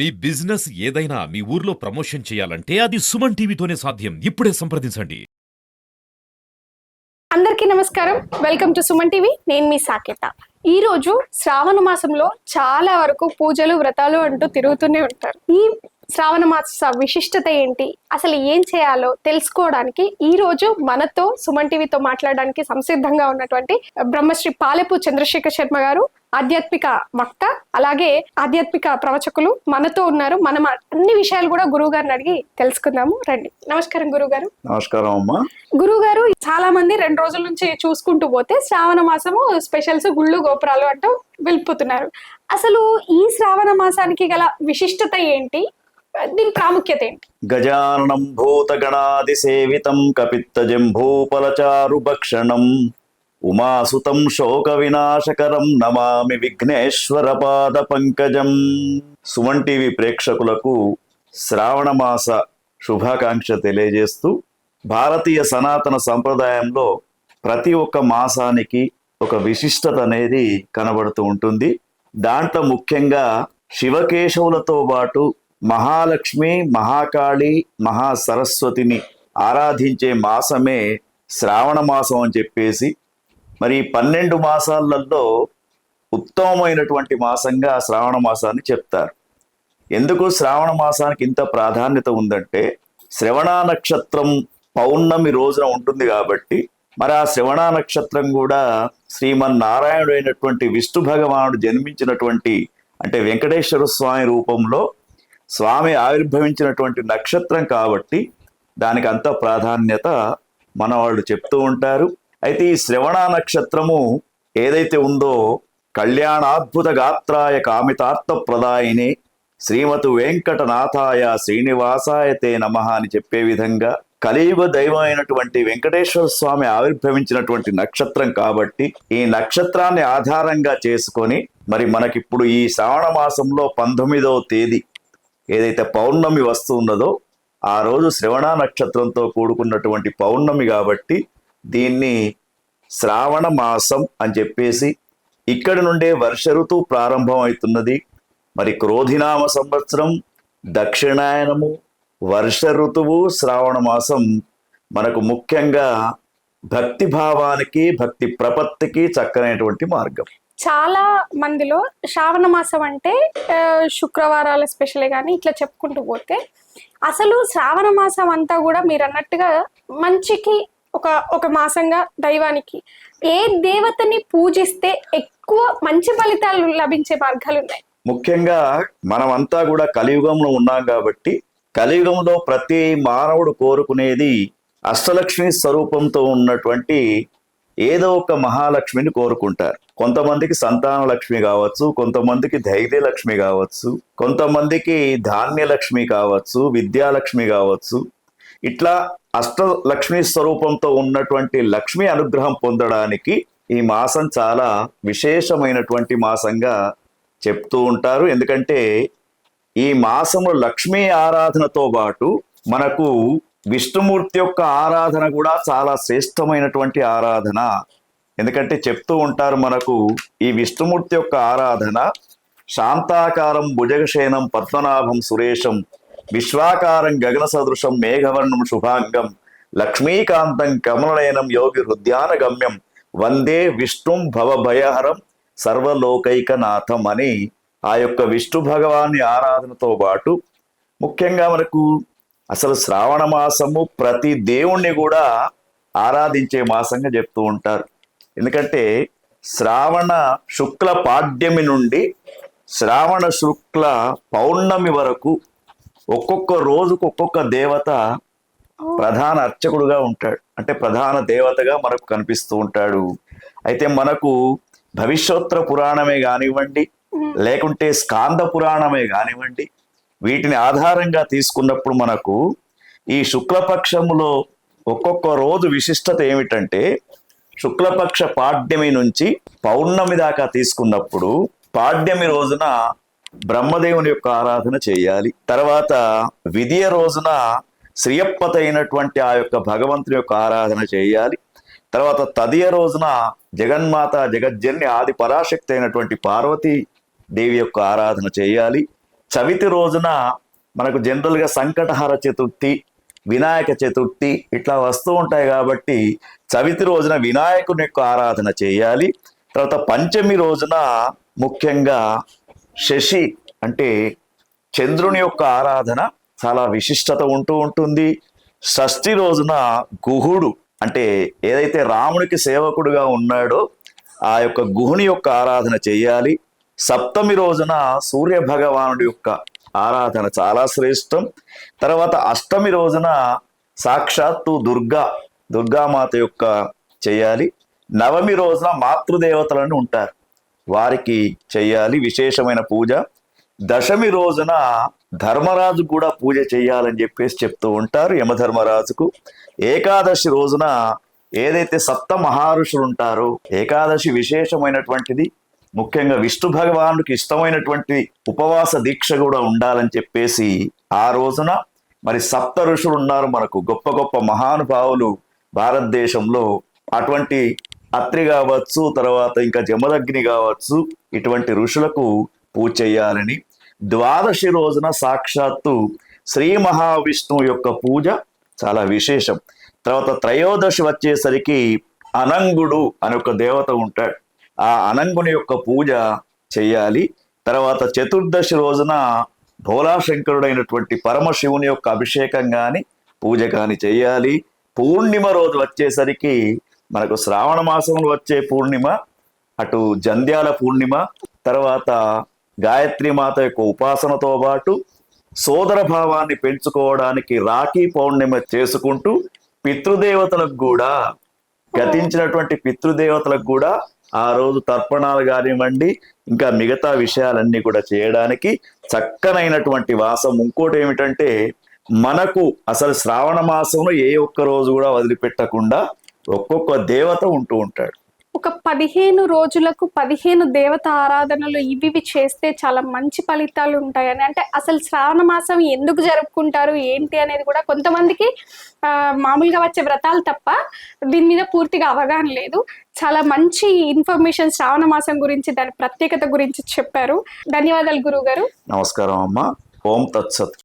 మీ business ఏదైనా మీ ఊర్లో promotion చేయాలంటే అది సుమన్ టీవీతోనే సాధ్యం. ఇప్పుడే సంప్రదించండి. అందరికీ నమస్కారం. Welcome to Suman TV. నేను మీ సాకేత. ఈ రోజు శ్రావణ మాసంలో చాలా వరకు పూజలు వ్రతాలు అంటూ తిరుగుతూనే ఉంటారు. ఈ శ్రావణ మాస విశిష్టత ఏంటి? అసలు ఏం చేయాలో తెలుసుకోవడానికి ఈ రోజు మనతో సుమన్ టీవీతో మాట్లాడడానికి సంసిద్ధంగా ఉన్నటువంటి బ్రహ్మశ్రీ పాలెపు చంద్రశేఖర్ శర్మ గారు ఆధ్యాత్మిక వక్త అలాగే ఆధ్యాత్మిక ప్రవచకులు మనతో ఉన్నారు. మనం అన్ని విషయాలు కూడా గురువు గారిని అడిగి తెలుసుకుందాము. రండి. నమస్కారం గురువు గారు నమస్కారం అమ్మా. గురువు గారు చాలా మంది రెండు రోజుల నుంచి చూసుకుంటూ పోతే శ్రావణ మాసము స్పెషల్స్ గుళ్ళు గోపురాలు అంటూ వెళ్ళిపోతున్నారు. అసలు ఈ శ్రావణ మాసానికి గల విశిష్టత ఏంటి? దీని ప్రాముఖ్యత ఏంటి? గజాననం భూతగణాది సేవితం కపిత్తజంభూపలచారు భక్షణం ఉమాసుతం శోక వినాశకరం నమామి విఘ్నేశ్వర పాద పంకజం. సుమన్ టీవీ ప్రేక్షకులకు శ్రావణ మాస శుభాకాంక్ష తెలియజేస్తూ భారతీయ సనాతన సంప్రదాయంలో ప్రతి ఒక్క మాసానికి ఒక విశిష్టత అనేది కనబడుతూ ఉంటుంది. దాంట్లో ముఖ్యంగా శివకేశవులతో పాటు మహాలక్ష్మి మహాకాళి మహాసరస్వతిని ఆరాధించే మాసమే శ్రావణ మాసం అని చెప్పేసి మరి పన్నెండు మాసాలలో ఉత్తమమైనటువంటి మాసంగా శ్రావణ మాసాన్ని చెప్తారు. ఎందుకు శ్రావణ మాసానికి ఇంత ప్రాధాన్యత ఉందంటే శ్రవణ నక్షత్రం పౌర్ణమి రోజున ఉంటుంది కాబట్టి మరి ఆ శ్రవణ నక్షత్రం కూడా శ్రీమన్నారాయణుడు అయినటువంటి విష్ణు భగవానుడు జన్మించినటువంటి అంటే వెంకటేశ్వర స్వామి రూపంలో స్వామి ఆవిర్భవించినటువంటి నక్షత్రం కాబట్టి దానికి అంత ప్రాధాన్యత మన వాళ్ళు చెప్తూ ఉంటారు. అయితే ఈ శ్రవణ నక్షత్రము ఏదైతే ఉందో కళ్యాణాద్భుత గాత్రాయ కామితార్థ ప్రదాయిని శ్రీమతు వెంకటనాథాయ శ్రీనివాసాయ తే నమ అని చెప్పే విధంగా కలియుగ దైవం అయినటువంటి వెంకటేశ్వర స్వామి ఆవిర్భవించినటువంటి నక్షత్రం కాబట్టి ఈ నక్షత్రాన్ని ఆధారంగా చేసుకొని మరి మనకిప్పుడు ఈ శ్రావణ మాసంలో పంతొమ్మిదవ తేదీ ఏదైతే పౌర్ణమి వస్తున్నదో ఆ రోజు శ్రవణ నక్షత్రంతో కూడుకున్నటువంటి పౌర్ణమి కాబట్టి దీన్ని శ్రావణ మాసం అని చెప్పేసి ఇక్కడి నుండే వర్ష ఋతువు ప్రారంభం అవుతున్నది మరి క్రోధినామ సంవత్సరం దక్షిణాయనము వర్ష ఋతువు శ్రావణ మాసం మనకు ముఖ్యంగా భక్తి భావానికి భక్తి ప్రపత్తికి చక్కనైనటువంటి మార్గం. చాలా మందిలో శ్రావణ మాసం అంటే శుక్రవారాల స్పెషలే కానీ ఇట్లా చెప్పుకుంటూ పోతే అసలు శ్రావణ మాసం అంతా కూడా మీరు అన్నట్టుగా మంచికి ఒక ఒక మాసంగా దైవానికి. ఏ దేవతని పూజిస్తే ఎక్కువ మంచి ఫలితాలు లభించే మార్గాలు ఉన్నాయి? ముఖ్యంగా మనమంతా కూడా కలియుగంలో ఉన్నాం కాబట్టి కలియుగంలో ప్రతి మానవుడు కోరుకునేది అష్టలక్ష్మి స్వరూపంతో ఉన్నటువంటి ఏదో ఒక మహాలక్ష్మిని కోరుకుంటారు. కొంతమందికి సంతాన లక్ష్మి కావచ్చు కొంతమందికి ధైర్య లక్ష్మి కావచ్చు కొంతమందికి ధాన్యలక్ష్మి కావచ్చు విద్యాలక్ష్మి కావచ్చు. ఇట్లా అష్టలక్ష్మి స్వరూపంతో ఉన్నటువంటి లక్ష్మి అనుగ్రహం పొందడానికి ఈ మాసం చాలా విశేషమైనటువంటి మాసంగా చెప్తూ ఉంటారు. ఎందుకంటే ఈ మాసంలో లక్ష్మీ ఆరాధనతో పాటు మనకు విష్ణుమూర్తి యొక్క ఆరాధన కూడా చాలా శ్రేష్టమైనటువంటి ఆరాధన. ఎందుకంటే చెప్తూ ఉంటారు మనకు ఈ విష్ణుమూర్తి యొక్క ఆరాధన శాంతాకారం భుజగశయనం పద్మనాభం సురేశం విశ్వాకారం గగన సదృశం మేఘవర్ణం శుభాంగం. లక్ష్మీకాంతం కమలనయనం యోగి హృద్యాన గమ్యం వందే విష్ణుం భవభయహరం సర్వలోకైకనాథం అని ఆ యొక్క విష్ణు భగవాన్ని ఆరాధనతో పాటు ముఖ్యంగా మనకు అసలు శ్రావణ మాసము ప్రతి దేవుణ్ణి కూడా ఆరాధించే మాసంగా చెప్తూ ఉంటారు. ఎందుకంటే శ్రావణ శుక్ల పాడ్యమి నుండి శ్రావణ శుక్ల పౌర్ణమి వరకు ఒక్కొక్క రోజుకు ఒక్కొక్క దేవత ప్రధాన అర్చకుడుగా ఉంటాడు. అంటే ప్రధాన దేవతగా మనకు కనిపిస్తూ ఉంటాడు. అయితే మనకు భవిష్యోత్తర పురాణమే కానివ్వండి లేకుంటే స్కాంద పురాణమే కానివ్వండి వీటిని ఆధారంగా తీసుకున్నప్పుడు మనకు ఈ శుక్లపక్షములో ఒక్కొక్క రోజు విశిష్టత ఏమిటంటే శుక్లపక్ష పాడ్యమి నుంచి పౌర్ణమి దాకా తీసుకున్నప్పుడు పాడ్యమి రోజున బ్రహ్మదేవుని యొక్క ఆరాధన చేయాలి. తర్వాత విధియ రోజున శ్రీయప్పత అయినటువంటి ఆ యొక్క భగవంతుని యొక్క ఆరాధన చేయాలి. తర్వాత తదియ రోజున జగన్మాత జగజ్జన్ని ఆది పరాశక్తి అయినటువంటి పార్వతీ దేవి యొక్క ఆరాధన చేయాలి. చవితి రోజున మనకు జనరల్గా సంకటహర చతుర్థి వినాయక చతుర్థి ఇట్లా వస్తూ ఉంటాయి కాబట్టి చవితి రోజున వినాయకుని యొక్క ఆరాధన చేయాలి. తర్వాత పంచమి రోజున ముఖ్యంగా శశి అంటే చంద్రుని యొక్క ఆరాధన చాలా విశిష్టత ఉంటూ ఉంటుంది. షష్ఠి రోజున గుహుడు అంటే ఏదైతే రామునికి సేవకుడుగా ఉన్నాడో ఆ యొక్క గుహుని యొక్క ఆరాధన చేయాలి. సప్తమి రోజున సూర్య భగవానుడి యొక్క ఆరాధన చాలా శ్రేష్టం. తర్వాత అష్టమి రోజున సాక్షాత్తు దుర్గా దుర్గామాత యొక్క చేయాలి. నవమి రోజున మాతృదేవతలను ఉంటారు. వారికి చేయాలి విశేషమైన పూజ. దశమి రోజున ధర్మరాజు కూడా పూజ చేయాలని చెప్పేసి చెప్తూ ఉంటారు యమధర్మరాజుకు. ఏకాదశి రోజున ఏదైతే సప్త మహర్షులు ఉంటారో ఏకాదశి విశేషమైనటువంటిది ముఖ్యంగా విష్ణు భగవానుడికి ఇష్టమైనటువంటి ఉపవాస దీక్ష కూడా ఉండాలని చెప్పేసి ఆ రోజున మరి సప్త ఋషులు ఉన్నారు మనకు. గొప్ప గొప్ప మహానుభావులు భారతదేశంలో అటువంటి అత్రి కావచ్చు తర్వాత ఇంకా జమదగ్ని కావచ్చు ఇటువంటి ఋషులకు పూజ చేయాలని ద్వాదశి రోజున సాక్షాత్తు శ్రీ మహావిష్ణువు యొక్క పూజ చాలా విశేషం. తర్వాత త్రయోదశి వచ్చేసరికి అనంగుడు అని ఒక దేవత ఉంటాడు. ఆ అనంగుని యొక్క పూజ చేయాలి. తర్వాత చతుర్దశి రోజున భోలాశంకరుడైనటువంటి పరమశివుని యొక్క అభిషేకం కానీ పూజ కానీ చేయాలి. పూర్ణిమ రోజు వచ్చేసరికి మనకు శ్రావణ మాసంలో వచ్చే పూర్ణిమ అటు జంధ్యాల పూర్ణిమ తర్వాత గాయత్రి మాత యొక్క ఉపాసనతో పాటు సోదర భావాన్ని పెంచుకోవడానికి రాఖీ పౌర్ణిమ చేసుకుంటూ పితృదేవతలకు కూడా గతించినటువంటి పితృదేవతలకు కూడా ఆ రోజు తర్పణాలు కానివ్వండి ఇంకా మిగతా విషయాలన్నీ కూడా చేయడానికి చక్కనైనటువంటి వాసం ఇంకోటి ఏమిటంటే మనకు అసలు శ్రావణ మాసంలో ఏ ఒక్క రోజు కూడా వదిలిపెట్టకుండా ఒక్కొక్క దేవత ఉంటూ ఉంటాడు. ఒక పదిహేను రోజులకు పదిహేను దేవత ఆరాధనలు ఇవి ఇవి చేస్తే చాలా మంచి ఫలితాలు ఉంటాయని. అంటే అసలు శ్రావణ మాసం ఎందుకు జరుపుకుంటారు ఏంటి అనేది కూడా కొంతమందికి ఆ, మామూలుగా వచ్చే వ్రతాలు తప్ప దీని మీద పూర్తిగా అవగాహన లేదు. చాలా మంచి ఇన్ఫర్మేషన్ శ్రావణ మాసం గురించి దాని ప్రత్యేకత గురించి చెప్పారు. ధన్యవాదాలు గురువు గారు నమస్కారం అమ్మ. ఓం తత్సత్.